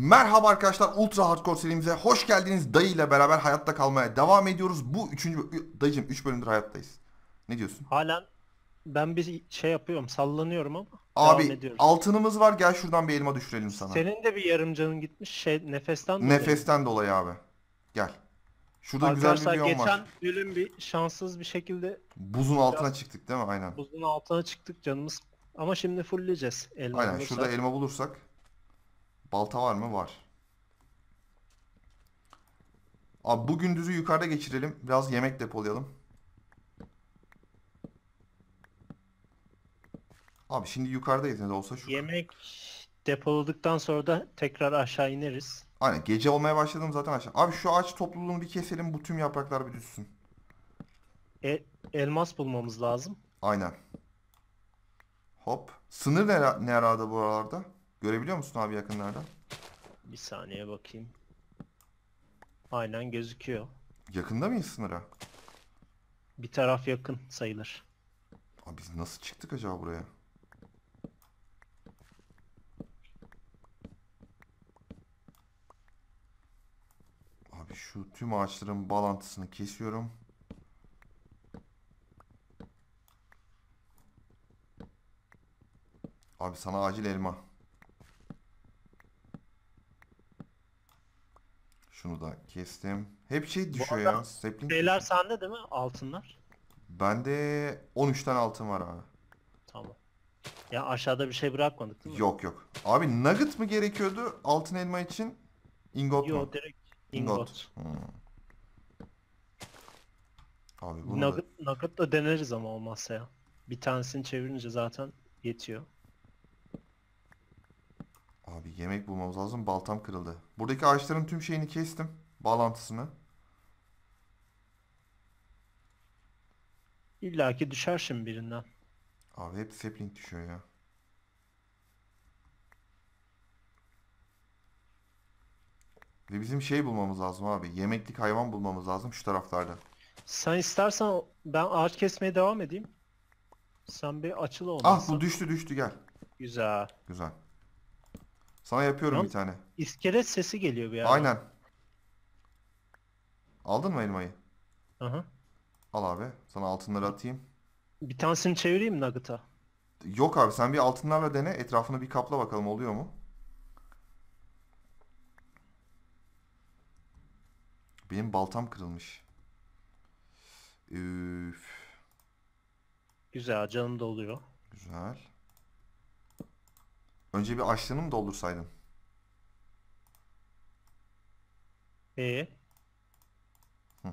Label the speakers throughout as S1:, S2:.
S1: Merhaba arkadaşlar Ultra Hardcore serimize hoş geldiniz. Dayı ile beraber hayatta kalmaya devam ediyoruz. Bu üçüncü dayıcım 3 bölümdür hayattayız. Ne diyorsun?
S2: Halen ben bir şey yapıyorum, sallanıyorum ama
S1: Abi
S2: devam ediyoruz.
S1: altınımız var gel şuradan bir elma düşürelim sana.
S2: Senin de bir yarım canın gitmiş şey nefesten dolayı.
S1: Nefesten dolayı abi. Gel. Şurada güzel
S2: Arkadaşlar
S1: bir biyom
S2: geçen
S1: var.
S2: bölüm bir şanssız bir şekilde
S1: Buzun altına çıktık değil mi? Aynen.
S2: buzun altına çıktık canımız. Ama şimdi fullleyeceğiz. Elma
S1: Aynen
S2: bulursak.
S1: şurada elma bulursak. Balta var mı? Var. Abi bu gündüzü yukarıda geçirelim. Biraz yemek depolayalım. Abi şimdi yukarıdayız ne de olsa şu.
S2: Yemek depoladıktan sonra da tekrar aşağı ineriz.
S1: Aynen gece olmaya başladım zaten aşağı. Abi şu ağaç topluluğunu bir keselim. Bu tüm yapraklar bir düşsün.
S2: E, elmas bulmamız lazım.
S1: Aynen. Hop. Sınır ne, ne arada bu aralarda? Görebiliyor musun abi yakınlarda?
S2: Bir saniye bakayım. Aynen gözüküyor.
S1: Yakında mıyız sınıra?
S2: Bir taraf yakın sayılır.
S1: Abi biz nasıl çıktık acaba buraya? Abi şu tüm ağaçların bağlantısını kesiyorum. Abi sana acil elma. Şunu da kestim. Hep şey düşüyor
S2: arada
S1: ya. Sapling
S2: Şeyler
S1: düşüyor.
S2: sende değil mi? Altınlar.
S1: Bende 13 tane altın var abi.
S2: Tamam. Ya aşağıda bir şey bırakmadık değil mi?
S1: Yok yok. Abi nugget mı gerekiyordu altın elma için? Ingot mu?
S2: Yo direkt ingot.
S1: Hmm. Abi bunu da-
S2: Nugget, nugget da deneriz ama olmazsa ya. Bir tanesini çevirince zaten yetiyor.
S1: Abi yemek bulmamız lazım. Baltam kırıldı. Buradaki ağaçların tüm şeyini kestim. Bağlantısını.
S2: İlla ki düşer şimdi birinden.
S1: Abi hep sapling düşüyor ya. Ve bizim şey bulmamız lazım abi. Yemeklik hayvan bulmamız lazım şu taraflarda.
S2: Sen istersen ben ağaç kesmeye devam edeyim. Sen bir açıl
S1: Ah
S2: olmazsa.
S1: bu düştü düştü gel.
S2: Güzel.
S1: Güzel. Sana yapıyorum
S2: Yalnız-
S1: bir tane.
S2: İskelet sesi geliyor bir yerden.
S1: Aynen. Aldın mı elmayı?
S2: Aha.
S1: Al abi. Sana altınları atayım.
S2: Bir tanesini çevireyim mi Nugget'a.
S1: Yok abi sen bir altınlarla dene. Etrafını bir kapla bakalım oluyor mu? Benim baltam kırılmış. Üf,
S2: Güzel canım doluyor.
S1: güzel. Önce bir açlığını mı doldursaydın?
S2: Ee?
S1: Hı.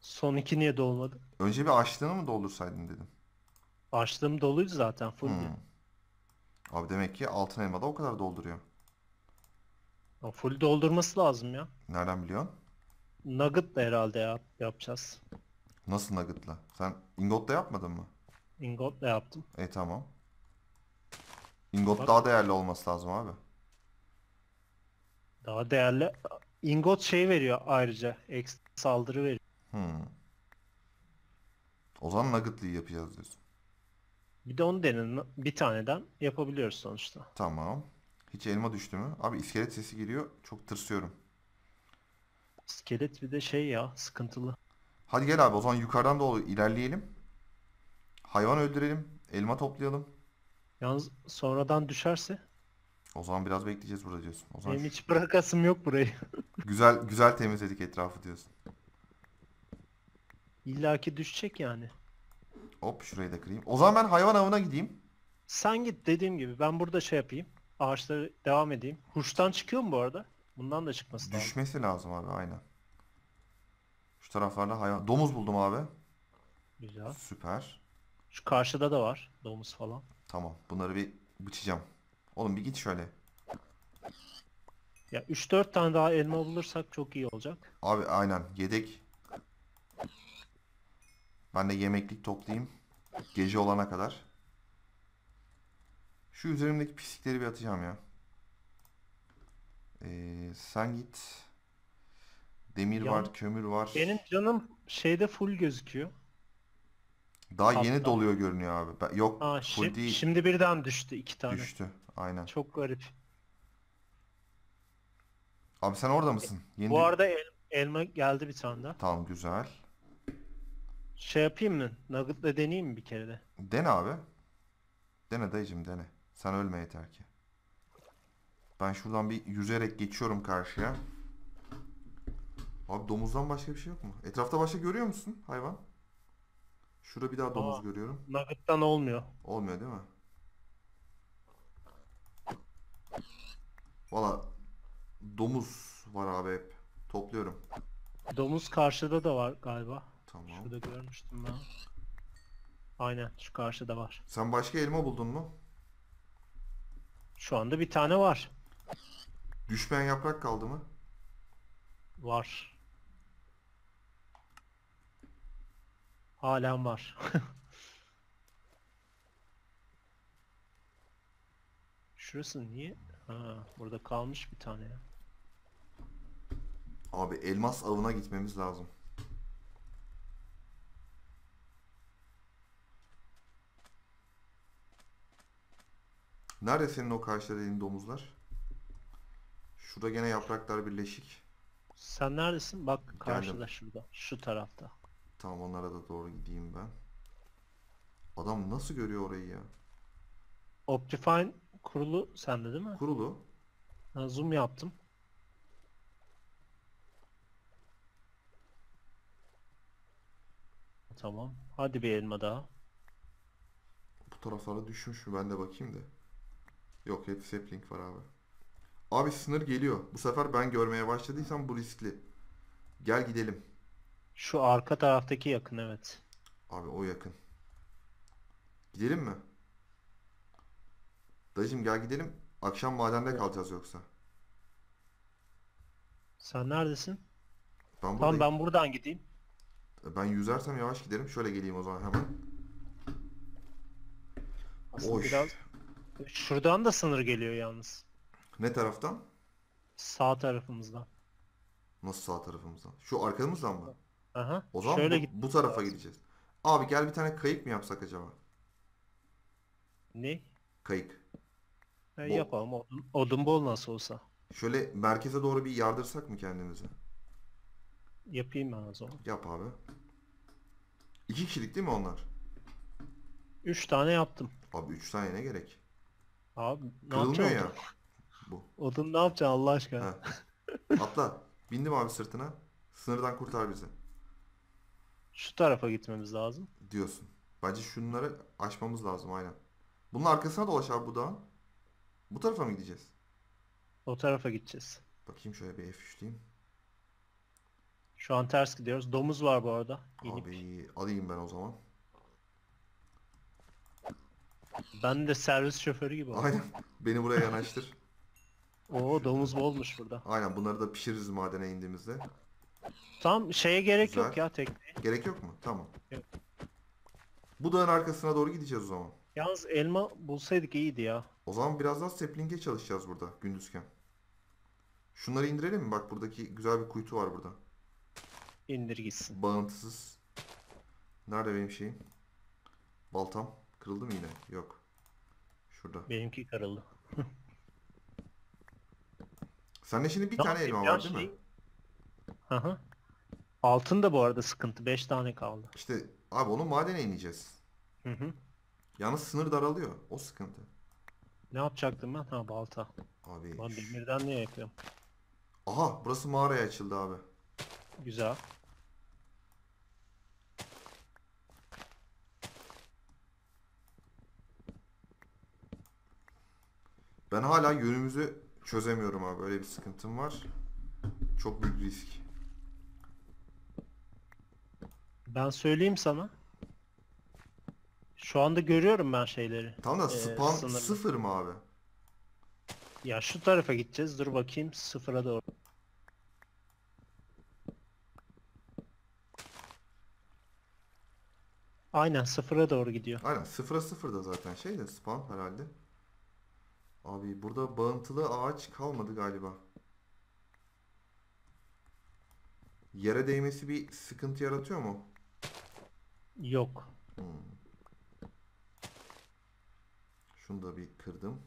S2: Son iki niye dolmadı?
S1: Önce bir açlığını mı doldursaydın dedim.
S2: Açlığım doluydu zaten full.
S1: Hmm. Abi demek ki altın elma da o kadar dolduruyor.
S2: O full doldurması lazım ya.
S1: Nereden biliyorsun?
S2: Nugget da herhalde yap yapacağız.
S1: Nasıl nugget'la? Sen ingotla yapmadın mı?
S2: Ingot da yaptım.
S1: E tamam. Ingot
S2: Bak.
S1: daha değerli olması lazım abi.
S2: Daha değerli. Ingot şey veriyor ayrıca. Ekstra saldırı veriyor.
S1: Hmm. O zaman nugget'lıyı yapacağız diyorsun.
S2: Bir de onu denedim. Bir taneden yapabiliyoruz sonuçta.
S1: Tamam. Hiç elma düştü mü? Abi iskelet sesi geliyor. Çok tırsıyorum.
S2: İskelet bir de şey ya sıkıntılı.
S1: Hadi gel abi o zaman yukarıdan doğru ilerleyelim. Hayvan öldürelim. Elma toplayalım.
S2: Yalnız sonradan düşerse
S1: O zaman biraz bekleyeceğiz burada diyorsun. O zaman
S2: benim hiç bırakasım yok burayı.
S1: güzel güzel temizledik etrafı diyorsun.
S2: İlla ki düşecek yani.
S1: Hop şurayı da kırayım. O zaman ben hayvan avına gideyim.
S2: Sen git dediğim gibi ben burada şey yapayım. Ağaçları devam edeyim. Hurçtan çıkıyor mu bu arada? Bundan da çıkması lazım.
S1: Düşmesi lazım abi aynen. Şu taraflarda hayvan. Domuz buldum abi.
S2: Güzel.
S1: Süper.
S2: Şu karşıda da var domuz falan.
S1: Tamam. Bunları bir bıçacağım. Oğlum bir git şöyle.
S2: Ya 3-4 tane daha elma bulursak çok iyi olacak.
S1: Abi aynen yedek. Ben de yemeklik toplayayım. Gece olana kadar. Şu üzerimdeki pislikleri bir atacağım ya. Ee, sen git. Demir
S2: Ya-
S1: var, kömür var.
S2: Benim canım şeyde full gözüküyor.
S1: Daha yeni
S2: Hatta-
S1: doluyor görünüyor abi. Ben- yok
S2: Ha,
S1: full
S2: şi-
S1: değil.
S2: şimdi birden düştü iki tane.
S1: Düştü. Aynen.
S2: Çok garip.
S1: Abi sen orada mısın? Yeni
S2: Bu arada el- elma geldi bir tane daha.
S1: Tamam güzel.
S2: Şey yapayım mı? Nugget'la deneyeyim mi bir kere de?
S1: Dene abi. Dene dayıcım dene. Sen ölme yeter ki. Ben şuradan bir yüzerek geçiyorum karşıya. Abi domuzdan başka bir şey yok mu? Etrafta başka görüyor musun hayvan? Şurada bir daha domuz
S2: Aa.
S1: görüyorum.
S2: Nugget'tan olmuyor.
S1: Olmuyor değil mi? Valla domuz var abi hep. Topluyorum.
S2: Domuz karşıda da var galiba.
S1: Tamam.
S2: Şurada görmüştüm ben. Aynen şu karşıda var.
S1: Sen başka elma buldun mu?
S2: Şu anda bir tane var.
S1: Düşmeyen yaprak kaldı mı?
S2: Var. Halen var. Şurası niye? Ha, burada kalmış bir tane ya.
S1: Abi elmas avına gitmemiz lazım. Nerede senin o karşıda dediğin domuzlar? Şurada gene yapraklar birleşik.
S2: Sen neredesin? Bak karşıda şurada. Şu tarafta.
S1: Tamam onlara da doğru gideyim ben. Adam nasıl görüyor orayı ya?
S2: Optifine kurulu sende değil mi?
S1: Kurulu.
S2: Ha, zoom yaptım. Tamam. Hadi bir elma daha.
S1: Bu taraflara düşmüş mü? Ben de bakayım da. Yok hep sapling var abi. Abi sınır geliyor. Bu sefer ben görmeye başladıysam bu riskli. Gel gidelim.
S2: Şu arka taraftaki yakın evet.
S1: Abi o yakın. Gidelim mi? Dayıcım gel gidelim. Akşam madende kalacağız yoksa.
S2: Sen neredesin?
S1: Ben
S2: Tamam ben buradan gideyim.
S1: Ben yüzersem yavaş giderim. Şöyle geleyim o zaman hemen.
S2: Aslında
S1: Oş.
S2: biraz şuradan da sınır geliyor yalnız.
S1: Ne taraftan?
S2: Sağ tarafımızdan.
S1: Nasıl sağ tarafımızdan? Şu arkamızdan mı?
S2: Aha.
S1: O zaman
S2: Şöyle
S1: bu,
S2: git.
S1: bu tarafa gideceğiz. Abi gel bir tane kayık mı yapsak acaba?
S2: Ne?
S1: Kayık. Bol.
S2: yapalım. Odun, odun bol nasıl olsa.
S1: Şöyle merkeze doğru bir yardırsak mı kendimizi?
S2: Yapayım ben o zaman.
S1: Yap abi. İki kişilik değil mi onlar?
S2: Üç tane yaptım.
S1: Abi üç tane ne gerek?
S2: Abi ne
S1: Kırılmıyor
S2: yapacaksın
S1: ya. Bu.
S2: Odun ne yapacaksın Allah aşkına?
S1: Ha. Atla. Bindim abi sırtına. Sınırdan kurtar bizi.
S2: Şu tarafa gitmemiz lazım.
S1: Diyorsun. Bence şunları aşmamız lazım aynen. Bunun arkasına dolaş abi bu dağın. Bu tarafa mı gideceğiz?
S2: O tarafa gideceğiz.
S1: Bakayım şöyle bir F3'leyeyim.
S2: Şu an ters gidiyoruz. Domuz var bu arada. İnip.
S1: Abi alayım ben o zaman.
S2: Ben de servis şoförü gibi oldum.
S1: Aynen. Beni buraya yanaştır.
S2: Oo domuz bolmuş burada.
S1: Aynen bunları da pişiririz madene indiğimizde.
S2: Tam şeye gerek
S1: Güzel.
S2: yok ya tekneye.
S1: Gerek yok mu? Tamam. Bu dağın arkasına doğru gideceğiz o zaman.
S2: Yalnız elma bulsaydık iyiydi ya.
S1: O zaman biraz daha sapling'e çalışacağız burada gündüzken. Şunları indirelim mi? Bak buradaki güzel bir kuytu var burada.
S2: İndir gitsin.
S1: Bağıntısız. Nerede benim şeyim? Baltam. Kırıldı mı yine? Yok. Şurada.
S2: Benimki karıldı.
S1: Sende şimdi bir
S2: Ne
S1: tane
S2: yapayım
S1: elma var değil mi?
S2: şey- Hı hı. Altın da bu arada sıkıntı. 5 tane kaldı.
S1: İşte abi onu madene ineceğiz.
S2: Hı hı.
S1: Yalnız sınır daralıyor. O sıkıntı.
S2: Ne yapacaktım ben? Ha balta.
S1: Abi.
S2: Lan demirden niye yapıyorum?
S1: Aha burası mağaraya açıldı abi.
S2: Güzel.
S1: Ben hala yönümüzü çözemiyorum abi. Öyle bir sıkıntım var. Çok büyük risk.
S2: Ben söyleyeyim sana. Şu anda görüyorum ben şeyleri.
S1: Tam da
S2: Ee,
S1: spawn
S2: sınırlı.
S1: sıfır mı abi?
S2: Ya şu tarafa gideceğiz. Dur bakayım sıfıra doğru. Aynen sıfıra doğru gidiyor.
S1: Aynen sıfıra sıfır da zaten şey de spawn herhalde. Abi burada bağıntılı ağaç kalmadı galiba. Yere değmesi bir sıkıntı yaratıyor mu?
S2: Yok.
S1: Hmm. Şunu da bir kırdım.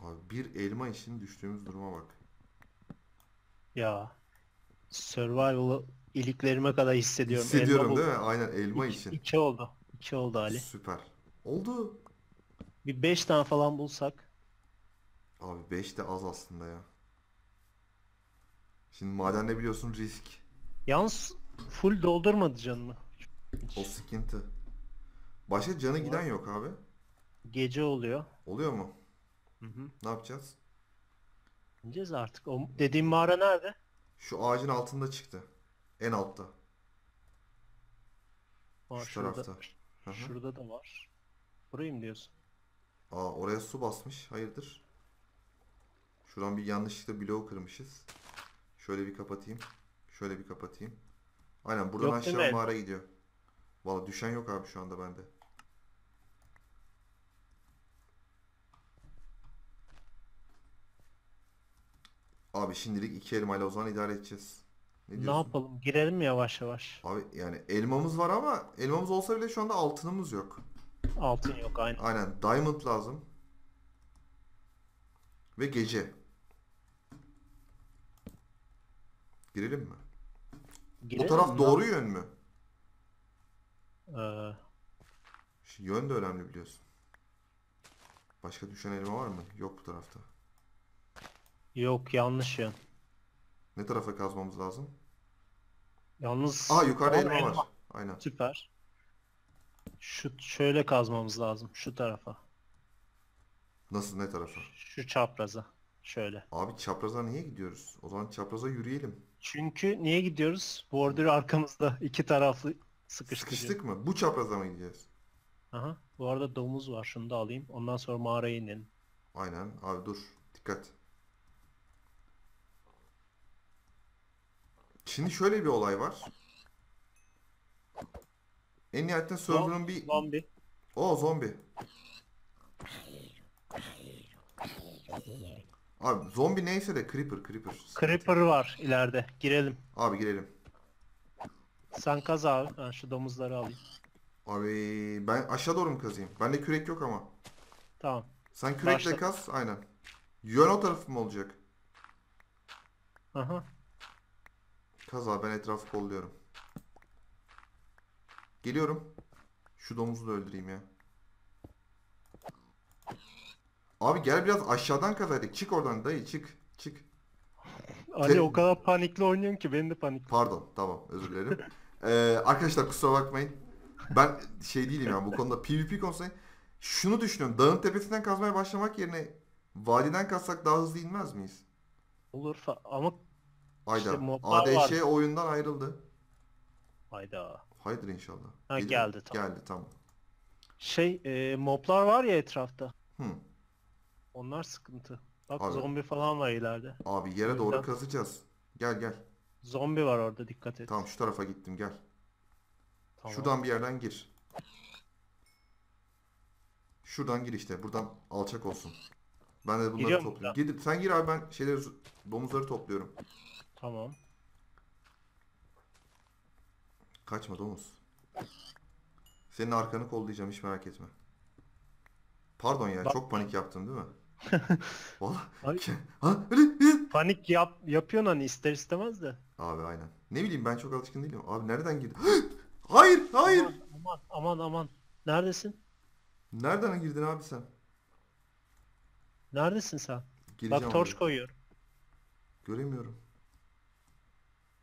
S1: Abi bir elma için düştüğümüz duruma bak.
S2: Ya. Survival'ı iliklerime kadar hissediyorum.
S1: Hissediyorum
S2: elma
S1: değil mi? Aynen elma
S2: iki,
S1: için.
S2: İki oldu. İki oldu Ali.
S1: Süper. Oldu.
S2: Bir beş tane falan bulsak.
S1: Abi 5 de az aslında ya. Şimdi madende biliyorsun risk.
S2: Yalnız full doldurmadı canını.
S1: O sıkıntı. Başka canı giden yok abi.
S2: Gece oluyor.
S1: Oluyor mu?
S2: Hı hı.
S1: Ne yapacağız?
S2: İneceğiz artık. O dediğim mağara nerede?
S1: Şu ağacın altında çıktı. En altta.
S2: Var
S1: Şu
S2: şurada.
S1: tarafta. Hı hı.
S2: Şurada da var. Burayı mı diyorsun?
S1: Aa oraya su basmış. Hayırdır? Şuradan bir yanlışlıkla bloğu kırmışız. Şöyle bir kapatayım. Şöyle bir kapatayım. Aynen buradan
S2: Yok
S1: aşağı mağara gidiyor. Valla düşen yok abi şu anda bende. Abi şimdilik iki elmayla o zaman idare edeceğiz. Ne
S2: Ne yapalım? Girelim yavaş yavaş.
S1: Abi yani elmamız var ama elmamız olsa bile şu anda altınımız yok.
S2: Altın yok aynı.
S1: Aynen diamond lazım. Ve gece. Girelim mi? Bu
S2: Girelim
S1: taraf
S2: mi?
S1: doğru yön mü?
S2: Ee,
S1: yön de önemli biliyorsun. Başka düşen elma var mı? Yok bu tarafta.
S2: yok yanlış yön.
S1: Ne tarafa kazmamız lazım?
S2: Yalnız
S1: Aa yukarıda elma
S2: elma.
S1: var. Aynen.
S2: Süper. Şu şöyle kazmamız lazım şu tarafa.
S1: Nasıl ne tarafa?
S2: Şu çapraza. Şöyle.
S1: Abi çapraza niye gidiyoruz? O zaman çapraza yürüyelim.
S2: Çünkü niye gidiyoruz? Border arkamızda iki taraflı sıkıştırıyor.
S1: Sıkıştık mı? Bu çapraza mı gideceğiz?
S2: Aha. Bu arada domuz var. Şunu da alayım. Ondan sonra mağaraya inelim.
S1: Aynen. Abi dur. Dikkat. Şimdi şöyle bir olay var. En nihayetinde server'ın bir...
S2: Zombi.
S1: O zombi. Abi zombi neyse de creeper creeper.
S2: Creeper var ileride. Girelim.
S1: Abi girelim.
S2: Sen kaz abi. Ben şu domuzları alayım.
S1: Abi ben aşağı doğru mu kazayım? Bende kürek yok ama.
S2: Tamam.
S1: Sen kürekle
S2: Başla.
S1: kaz. Aynen. Yön o tarafı mı olacak?
S2: Aha.
S1: Kaz abi ben etrafı kolluyorum. Geliyorum. Şu domuzu da öldüreyim ya. Abi gel biraz aşağıdan kaz hadi. Çık oradan dayı çık. Çık.
S2: Ali
S1: Te-
S2: o kadar panikli oynuyorsun ki beni de panik.
S1: Pardon tamam özür dilerim. Ee, arkadaşlar kusura bakmayın. Ben şey değilim yani bu konuda PvP konusunda şunu düşünüyorum. Dağın tepesinden kazmaya başlamak yerine vadiden kazsak daha hızlı inmez miyiz?
S2: Olur fa- ama
S1: Ayda.
S2: İşte
S1: ADŞ
S2: var.
S1: oyundan ayrıldı.
S2: hayda.
S1: Haydır inşallah.
S2: Ha, geldi, tamam.
S1: Geldi tamam.
S2: Şey e, moblar var ya etrafta.
S1: Hı.
S2: Onlar sıkıntı. Bak
S1: Abi.
S2: zombi falan var ileride.
S1: Abi yere doğru
S2: yüzden-
S1: kazacağız. Gel gel.
S2: Zombi var orada dikkat et.
S1: Tamam şu tarafa gittim gel.
S2: Tamam.
S1: Şuradan bir yerden gir. Şuradan gir işte. Buradan alçak olsun. Ben de bunları
S2: Giriyor mu
S1: topluyorum. Gidip sen gir abi ben şeyleri domuzları topluyorum.
S2: Tamam.
S1: Kaçma domuz. Senin arkanı kollayacağım hiç merak etme. Pardon ya
S2: Bak-
S1: çok panik yaptım değil mi?
S2: Ay.
S1: Ha.
S2: Panik yap yapıyorsun hani ister istemez de.
S1: Abi aynen. Ne bileyim ben çok alışkın değilim. Abi nereden girdin? hayır hayır.
S2: Aman aman aman. Neredesin?
S1: Nereden girdin abi sen?
S2: Neredesin sen?
S1: Gireceğim
S2: Bak torç
S1: oraya.
S2: koyuyorum.
S1: Göremiyorum.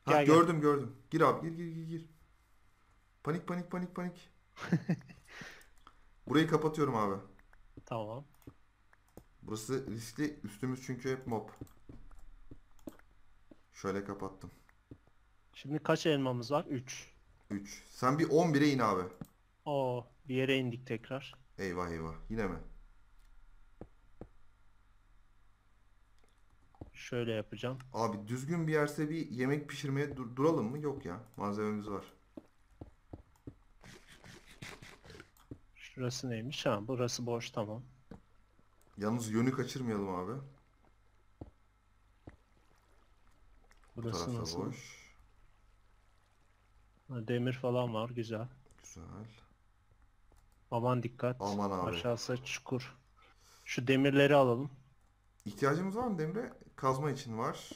S1: Ha,
S2: Gel, gel.
S1: gördüm gördüm. Gir abi gir gir gir gir. Panik panik panik panik. Burayı kapatıyorum abi.
S2: Tamam.
S1: Burası riskli. Üstümüz çünkü hep mob. Şöyle kapattım.
S2: Şimdi kaç elmamız var? 3.
S1: 3. Sen bir 11'e in abi.
S2: Oo, bir yere indik tekrar.
S1: Eyvah eyvah. Yine mi?
S2: Şöyle yapacağım.
S1: Abi düzgün bir yerse bir yemek pişirmeye dur- duralım mı? Yok ya. Malzememiz var.
S2: Şurası neymiş? Ha, burası boş tamam.
S1: Yalnız yönü kaçırmayalım abi. Bu
S2: Burası
S1: tarafta
S2: nasıl?
S1: boş.
S2: Ha, demir falan var güzel.
S1: Güzel.
S2: Aman dikkat.
S1: Aman abi.
S2: Aşağısı çukur. Şu demirleri alalım.
S1: İhtiyacımız var mı Demre? Kazma için var.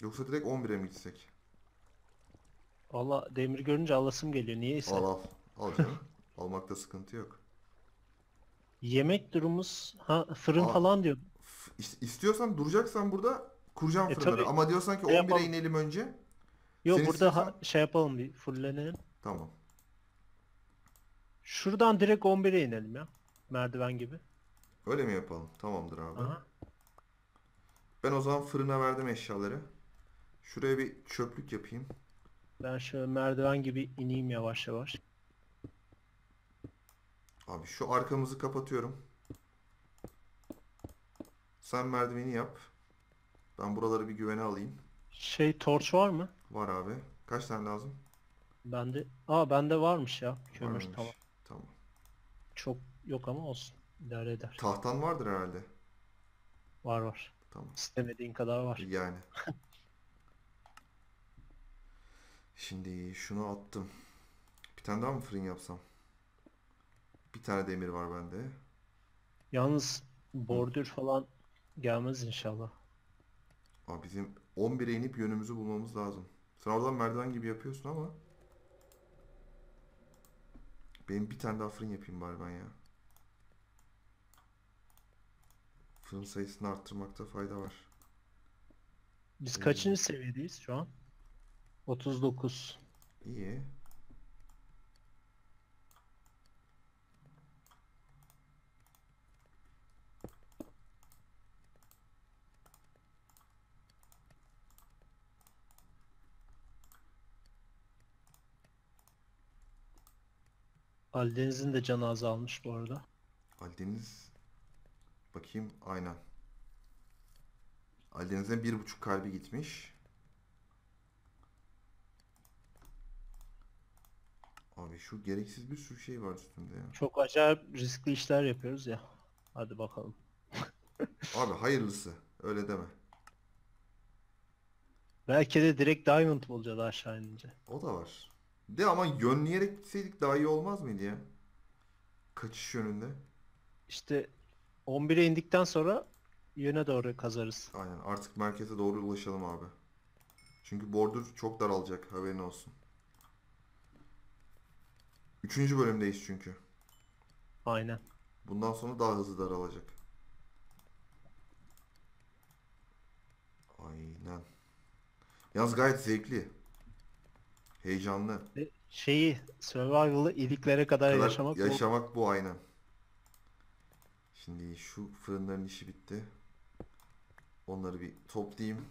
S1: Yoksa direkt 11'e mi gitsek?
S2: Valla demir görünce alasım geliyor. Niyeyse.
S1: Al al. Al canım. Almakta sıkıntı yok.
S2: Yemek durumumuz ha fırın
S1: Aa.
S2: falan diyor.
S1: İst- İstiyorsan duracaksan burada kuracağım
S2: E,
S1: fırınları.
S2: tabii.
S1: Ama diyorsan ki
S2: Ne
S1: 11'e
S2: yapalım?
S1: inelim önce.
S2: Yok burada ha-
S1: istiyorsan-
S2: şey yapalım bir fullenelim.
S1: Tamam.
S2: Şuradan direkt 11'e inelim ya. Merdiven gibi.
S1: Öyle mi yapalım? Tamamdır abi.
S2: Aha.
S1: Ben o zaman fırına verdim eşyaları. Şuraya bir çöplük yapayım.
S2: Ben şöyle merdiven gibi ineyim yavaş yavaş.
S1: Abi şu arkamızı kapatıyorum. Sen merdiveni yap. Ben buraları bir güvene alayım.
S2: Şey torç var mı?
S1: Var abi. Kaç tane lazım?
S2: Bende. Aa bende varmış ya. Kömür
S1: Varmış.
S2: tamam.
S1: Tamam.
S2: Çok yok ama olsun. İdare eder.
S1: Tahtan vardır herhalde.
S2: Var var.
S1: Tamam.
S2: İstemediğin kadar var.
S1: Yani. Şimdi şunu attım. Bir tane daha mı fırın yapsam? Bir tane demir var bende.
S2: Yalnız bordür falan gelmez inşallah.
S1: Aa, bizim 11'e inip yönümüzü bulmamız lazım. Sen oradan merdiven gibi yapıyorsun ama benim bir tane daha fırın yapayım bari ben ya. Fırın sayısını arttırmakta fayda var.
S2: Biz kaçıncı seviyedeyiz şu an? 39.
S1: İyi.
S2: Aldeniz'in de canı azalmış bu arada.
S1: Aldeniz bakayım aynen. Aldeniz'e bir buçuk kalbi gitmiş. Abi şu gereksiz bir sürü şey var üstünde ya.
S2: Çok acayip riskli işler yapıyoruz ya. Hadi bakalım.
S1: Abi hayırlısı. Öyle deme.
S2: Belki de direkt Diamond bulacağız aşağı inince.
S1: O da var. De ama yönleyerek gitseydik daha iyi olmaz mıydı ya? Kaçış yönünde.
S2: İşte 11'e indikten sonra yöne doğru kazarız.
S1: Aynen artık merkeze doğru ulaşalım abi. Çünkü border çok daralacak haberin olsun. Üçüncü bölümdeyiz çünkü.
S2: Aynen.
S1: Bundan sonra daha hızlı daralacak. Aynen. Yalnız gayet zevkli. Heyecanlı.
S2: Şeyi survival'ı iliklere kadar
S1: kadar
S2: yaşamak bu-
S1: yaşamak bu aynen. Şimdi şu fırınların işi bitti. Onları bir toplayayım.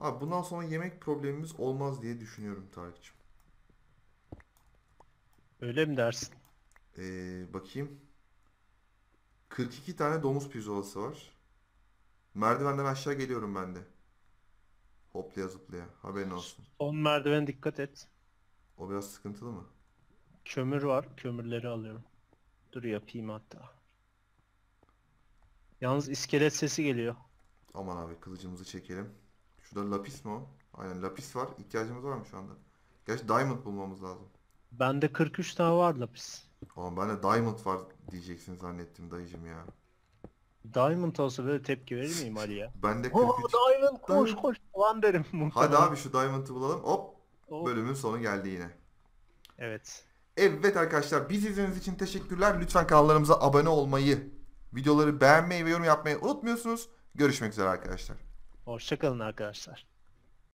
S1: Abi bundan sonra yemek problemimiz olmaz diye düşünüyorum Tarık'cığım.
S2: öyle mi dersin?
S1: Ee, bakayım. 42 tane domuz pirzolası var. Merdivenden aşağı geliyorum ben de. Hoplaya zıplaya. Haberin olsun.
S2: Son merdivene dikkat et.
S1: O biraz sıkıntılı mı?
S2: Kömür var. Kömürleri alıyorum. Dur yapayım hatta. Yalnız iskelet sesi geliyor.
S1: Aman abi kılıcımızı çekelim. Şurada lapis mi o? Aynen lapis var. İhtiyacımız var mı şu anda? Gerçi diamond bulmamız lazım.
S2: Bende 43 tane var lapis.
S1: Ama ben de diamond var diyeceksin zannettim dayıcım ya.
S2: Diamond olsa böyle tepki verir miyim Ali ya?
S1: Ben de
S2: Oo
S1: 43.
S2: Diamond koş
S1: Diamond.
S2: koş falan derim
S1: Hadi
S2: muhtemelen.
S1: abi şu diamond'ı bulalım. Hop
S2: O-
S1: bölümün sonu geldi yine.
S2: Evet.
S1: Evet arkadaşlar biz izlediğiniz için teşekkürler. Lütfen kanallarımıza abone olmayı, videoları beğenmeyi ve yorum yapmayı unutmuyorsunuz. Görüşmek üzere arkadaşlar.
S2: Hoşçakalın arkadaşlar.